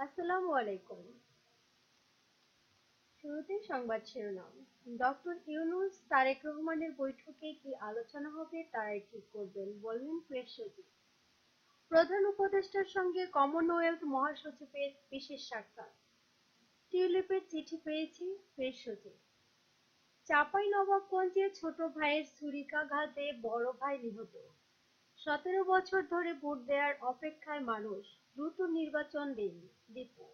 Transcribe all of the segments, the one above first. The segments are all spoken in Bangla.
আসসালামু আলাইকুম। শুরুতেই সংবাদ শিরোনাম। ডক্টর ইউনূস তারেক রহমানের বৈঠকে কি আলোচনা হবে তারাই ঠিক করবেন বললেন প্রেস প্রধান উপদেষ্টার সঙ্গে কমনওয়েলথ মহাসচিবের বিশেষ সাক্ষাৎ। টিউলিপের চিঠি পেয়েছি প্রেস সচিব। চাপাই নবাবগঞ্জে ছোট ভাইয়ের ছুরিকাঘাতে বড় ভাই নিহত। সতেরো বছর ধরে ভোট দেওয়ার অপেক্ষায় মানুষ। দ্রুত নির্বাচন দিন দীপু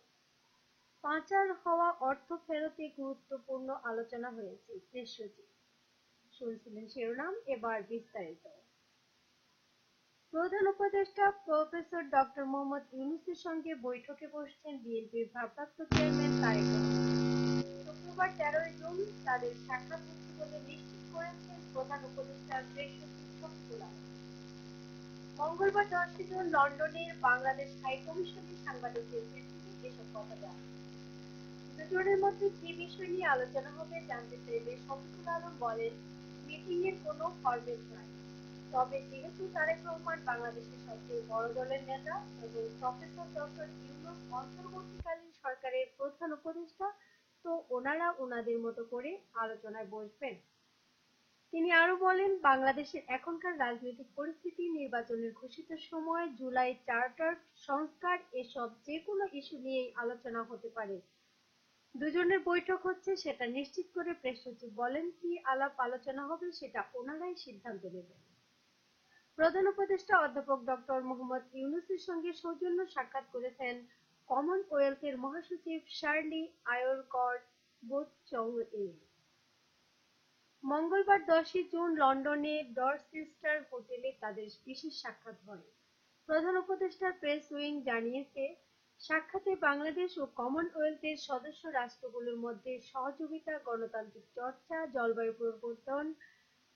পাচার হওয়া অর্থ ফেরতে গুরুত্বপূর্ণ আলোচনা হয়েছে সচিব শুনছিলেন শিরোনাম, এবার বিস্তারিত। প্রধান উপদেষ্টা প্রফেসর ডক্টর মোহাম্মদ ইউনুসের সঙ্গে বৈঠকে বসছেন বিএনপির ভারপ্রাপ্ত চেয়ারম্যান তারেক শুক্রবার তেরোই জুন তাদের সাক্ষাৎ হচ্ছে বলে নিশ্চিত করেছেন প্রধান উপদেষ্টা প্রেস সচিব মঙ্গলবার জুন লন্ডনের বাংলাদেশ হাই কমিশনের সাংবাদিকদের প্রেসিডেন্ট এসব কথা জানান দুজনের মধ্যে কি বিষয় নিয়ে আলোচনা হবে জানতে চাইলে শফিকুল আলম বলেন মিটিং এর কোনো ফরম্যাট নাই। তবে যেহেতু তারেক রহমান বাংলাদেশের সবচেয়ে বড় দলের নেতা এবং প্রফেসর ডক্টর ইউনুস অন্তর্বর্তীকালীন সরকারের প্রধান উপদেষ্টা, তো ওনারা ওনাদের মতো করে আলোচনায় বসবেন। তিনি আরও বলেন, বাংলাদেশের এখনকার রাজনৈতিক পরিস্থিতি, নির্বাচনের ঘোষিত সময়, জুলাই চার্টার সংস্কার, এসব যে কোনো ইস্যু নিয়েই আলোচনা হতে পারে। দুজনের বৈঠক হচ্ছে, সেটা নিশ্চিত করে প্রেস সচিব বলেন, কি আলাপ আলোচনা হবে সেটা ওনারাই সিদ্ধান্ত নেবেন। প্রধান উপদেষ্টা অধ্যাপক ডক্টর মোহাম্মদ ইউনুসের সঙ্গে সৌজন্য সাক্ষাৎ করেছেন কমনওয়েলথের মহাসচিব শার্লি আয়োরকর বোচং এ মঙ্গলবার দশই জুন লন্ডনে ডরচেস্টার হোটেলে তাদের বিশেষ সাক্ষাৎ হয়। প্রধান উপদেষ্টার প্রেস উইং জানিয়েছে, সাক্ষাতে বাংলাদেশ ও কমনওয়েলথের সদস্য রাষ্ট্রগুলোর মধ্যে সহযোগিতা, গণতান্ত্রিক চর্চা, জলবায়ু পরিবর্তন,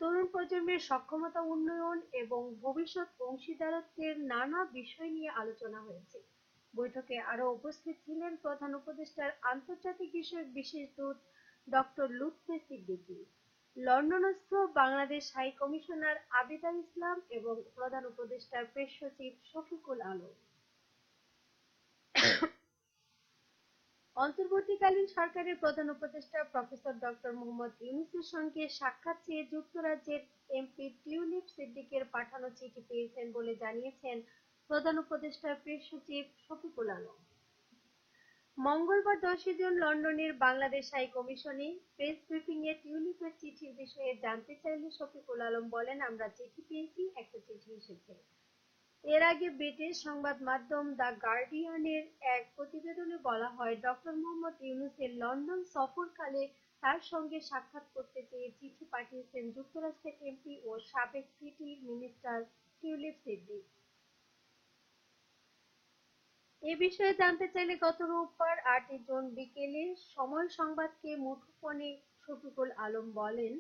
তরুণ প্রজন্মের সক্ষমতা উন্নয়ন এবং ভবিষ্যৎ অংশীদারত্বের নানা বিষয় নিয়ে আলোচনা হয়েছে। বৈঠকে আরও উপস্থিত ছিলেন প্রধান উপদেষ্টার আন্তর্জাতিক বিষয়ক বিশেষ দূত ডক্টর লুৎফে সিদ্দিকী। লন্ডনস্থ বাংলাদেশ হাই কমিশনার আবিদা ইসলাম এবং প্রধান উপদেষ্টার প্রেস সচিব শফিকুল আলম। অন্তর্বর্তীকালীন সরকারের প্রধান উপদেষ্টা প্রফেসর ডক্টর মোহাম্মদ ইউনুসের সঙ্গে সাক্ষাৎ চেয়ে যুক্তরাজ্যের এমপি টিউলিপ সিদ্দিকের পাঠানো চিঠি পেয়েছেন বলে জানিয়েছেন প্রধান উপদেষ্টার প্রেস সচিব শফিকুল আলম। মঙ্গলবার দশই জুন লন্ডনের বাংলাদেশ হাই কমিশনে প্রেস ব্রিফিং এ টিউলিপের চিঠির বিষয়ে জানতে চাইলে শফিকুল আলম বলেন, আমরা চিঠি পেয়েছি, একটা চিঠি এসেছে। এর আগে ব্রিটিশ সংবাদ মাধ্যম দ্য গার্ডিয়ানের এক প্রতিবেদনে বলা হয়, ডক্টর মোহাম্মদ ইউনুসের লন্ডন সফরকালে তার সঙ্গে সাক্ষাৎ করতে চেয়ে চিঠি পাঠিয়েছেন যুক্তরাষ্ট্রের এমপি ও সাবেক সিটি মিনিস্টার টিউলিপ সিদ্দিক এ বিষয়ে জানতে চাইলে গত রোববার আটই জুন বিকেলে সময় সংবাদকে মুঠোফোনে শফিকুল আলম বলেন,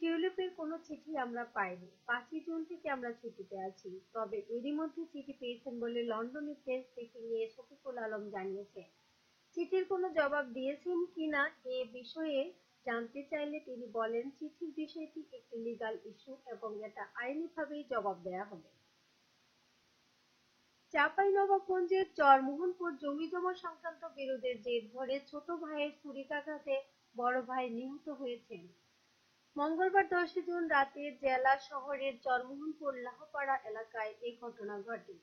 টিউলিপের কোনো চিঠি আমরা পাইনি। পাঁচই জুন থেকে আমরা ছুটিতে আছি। তবে এরই মধ্যে চিঠি পেয়েছেন বলে লন্ডনে প্রেস ব্রিফিং এ শফিকুল আলম জানিয়েছে চিঠির কোনো জবাব দিয়েছেন কিনা এ বিষয়ে জানতে চাইলে তিনি বলেন, চিঠির বিষয়টি একটি লিগাল ইস্যু এবং এটা আইনিভাবেই জবাব দেয়া হবে। চাঁপাইনবাবগঞ্জের চরমোহনপুর জমি জমা সংক্রান্ত বিরোধের জের ধরে ছোট ভাইয়ের ছুরিকাঘাতে বড় ভাই নিহত হয়েছেন। মঙ্গলবার দশই জুন রাতে জেলা শহরের চরমোহনপুর লাহপাড়া এলাকায় এই ঘটনা ঘটে।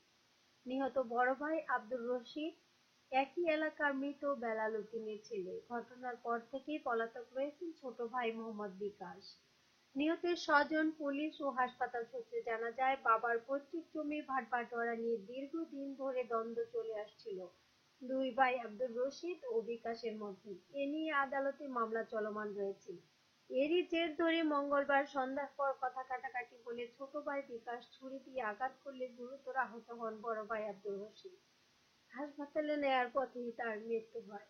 নিহত বড় ভাই আব্দুর রশিদ একই এলাকার মৃত বেলাল উদ্দিনের ছেলে। ঘটনার পর থেকেই পলাতক রয়েছেন ছোট ভাই মোহাম্মদ বিকাশ। নিহতের স্বজন, পুলিশ ও হাসপাতাল সূত্রে জানা যায়, বাবার পৈতৃক জমির ভাট বাটোয়ারা নিয়ে দীর্ঘদিন ধরে দ্বন্দ্ব চলে আসছিল দুই ভাই আব্দুর রশিদ ও বিকাশের মধ্যে। এ নিয়ে আদালতে মামলা চলমান রয়েছে। এরই জের ধরে মঙ্গলবার সন্ধ্যার পর কথা কাটাকাটি বলে ছোট ভাই বিকাশ ছুরি দিয়ে আঘাত করলে গুরুতর আহত হন বড় ভাই আব্দুর রশিদ। হাসপাতালে নেয়ার পথেই তার মৃত্যু হয়।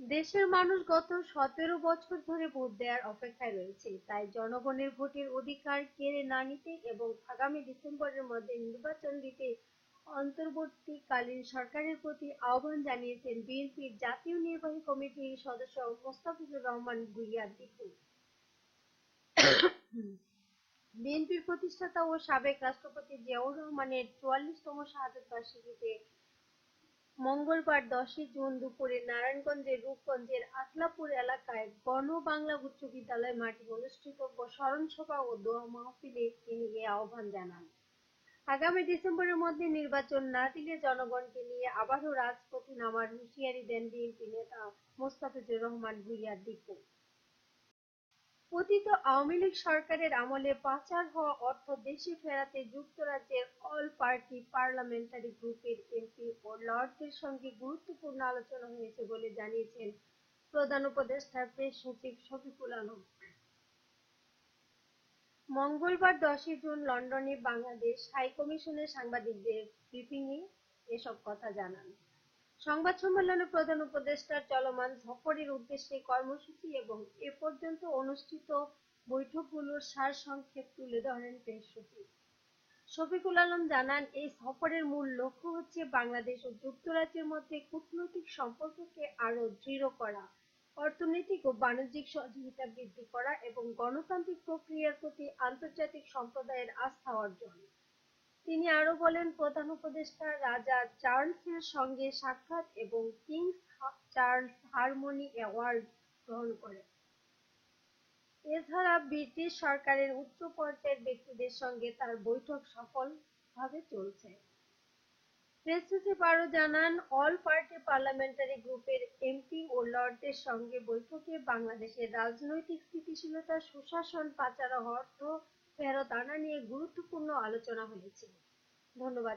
দেশের মানুষ গত সতেরো বছর ধরে ভোট দেওয়ার অপেক্ষায় রয়েছে। তাই জনগণের ভোটের অধিকার কেড়ে না নিতে এবং আগামী ডিসেম্বরের মধ্যে নির্বাচন দিতে অন্তর্বর্তীকালীন সরকারের প্রতি আহ্বান জানিয়েছেন বিএনপির জাতীয় নির্বাহী কমিটির সদস্য মোস্তাফিজুর রহমান ভূঁইয়া দীপু। বিএনপির প্রতিষ্ঠাতা ও সাবেক রাষ্ট্রপতি জিয়াউর রহমানের চুয়াল্লিশতম শাহাদত বার্ষিকীতে মঙ্গলবার দশই জুন দুপুরে নারায়ণগঞ্জের রূপগঞ্জের আতলাপুর এলাকায় গণ বাংলা উচ্চ বিদ্যালয় মাঠে অনুষ্ঠিত স্মরণসভা ও দোয়া মাহফিলে তিনি এ আহ্বান জানান। আগামী ডিসেম্বরের মধ্যে নির্বাচন না দিলে জনগণকে নিয়ে আবারও রাজপথে নামার হুঁশিয়ারি দেন বিএনপি নেতা মোস্তাফিজুর রহমান ভূঁইয়ার দীপু। পতিত আওয়ামী লীগ সরকারের আমলে পাচার হওয়া অর্থ দেশে ফেরাতে যুক্তরাজ্যের অল পার্টি পার্লামেন্টারি গ্রুপের এমপি ও লর্ডদের সঙ্গে গুরুত্বপূর্ণ আলোচনা হয়েছে বলে জানিয়েছেন প্রধান উপদেষ্টা প্রেস সচিব শফিকুল আলম। মঙ্গলবার দশই জুন লন্ডনে বাংলাদেশ হাইকমিশনের সাংবাদিকদের ব্রিফিংয়ে এসব কথা জানান। সংবাদ সম্মেলনে প্রধান উপদেষ্টার চলমান সফরের উদ্দেশ্যে কর্মসূচি এবং এ পর্যন্ত অনুষ্ঠিত বৈঠকগুলোর সারসংক্ষেপ তুলে ধরেন প্রেস শফিকুল আলম জানান, এই সফরের মূল লক্ষ্য হচ্ছে বাংলাদেশ ও যুক্তরাজ্যের মধ্যে কূটনৈতিক সম্পর্ককে আরও দৃঢ় করা, অর্থনৈতিক ও বাণিজ্যিক সহযোগিতা বৃদ্ধি করা এবং গণতান্ত্রিক প্রক্রিয়ার প্রতি আন্তর্জাতিক সম্প্রদায়ের আস্থা অর্জন। তিনি আরও বলেন, প্রধান উপদেষ্টা রাজা চার্লসের সঙ্গে সাক্ষাৎ এবং কিংস চার্লস হারমোনি অ্যাওয়ার্ড গ্রহণ করেন। এছাড়া ব্রিটিশ সরকারের উচ্চ পর্যায়ের ব্যক্তিদের সঙ্গে তার বৈঠক সফলভাবে চলছে। প্রেস সচিব আরও জানান, অল পার্টি পার্লামেন্টারি গ্রুপের এমপি ও লর্ডদের সঙ্গে বৈঠকে বাংলাদেশের রাজনৈতিক স্থিতিশীলতা, সুশাসন, পাচার অর্থ ফেরত আনা নিয়ে গুরুত্বপূর্ণ আলোচনা হয়েছিল। ধন্যবাদ